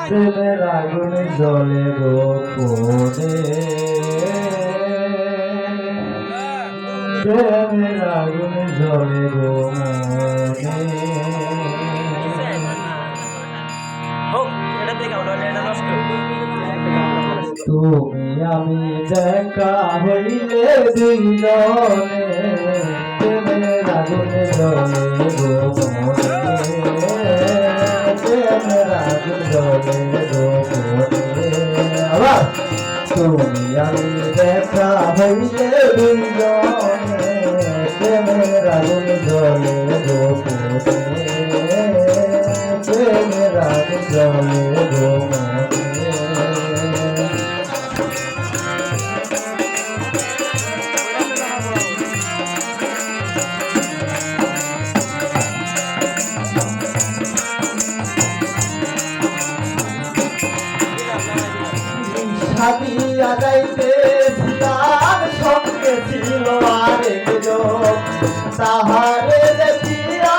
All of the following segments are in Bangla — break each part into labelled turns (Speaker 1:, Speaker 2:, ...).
Speaker 1: প্রেমের আগুন জলে গোপনে প্রেমের আগুন জলে তুমি আমি দেখা হইলে দুইজনে আগুন জলে গোমনে প্রেমের আগুন জলে গোমনে আবার তুমি আমি দেখা হইলে আগুন জলে গোমনে সাদিয়া যাইতে তার সঙ্গে ছিল আরেকজন তাহারে দেখিয়া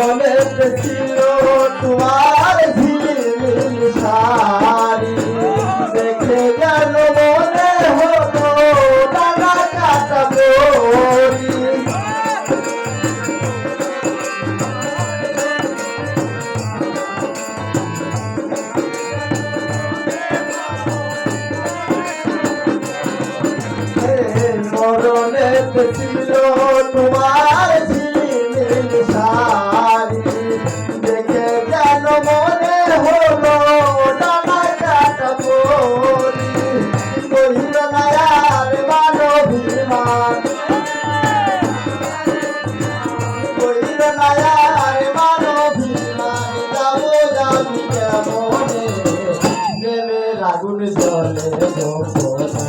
Speaker 1: পরনে ছিল তোমার ঝিলিমিল শাড়ি। দেখে গেল মনে হলো ডানা কাটা বড়ি মরণে ছিল তোমার আগুন জলে গোপনে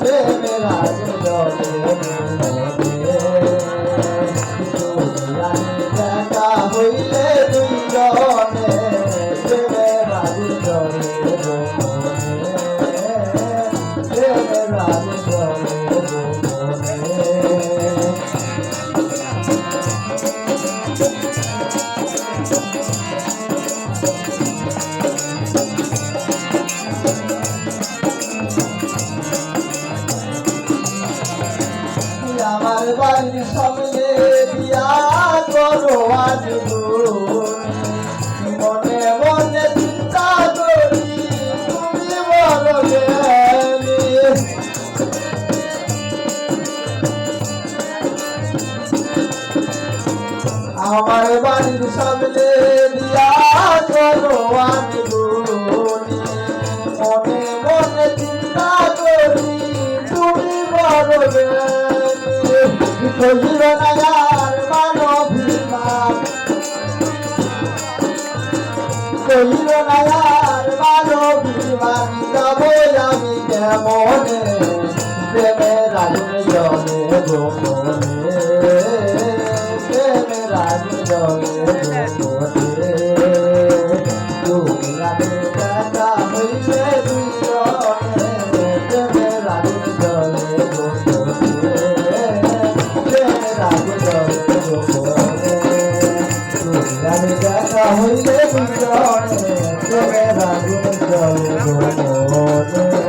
Speaker 1: প্রেমের আগুন জলে দেখা হইলে দুইজনে প্রেমের আগুন জলে প্রেমের আগুন জলে গোপনে আমার বাড়ির সামনে দিয়া করো আজ মনে মনে চিন্তা করি তুমি বলো আমার বাড়ির সামনে দিয়া করো আজ কহিল না আর মানবিমান কহিল না আর মানবিমান যাব আমি কেমনে? প্রেমের আগুন জলে গোপনে প্রেমের আগুন জলে গোপনে তুমি আমি দেখা হইলে রামে দেখা হইলে তবে রাগুন জল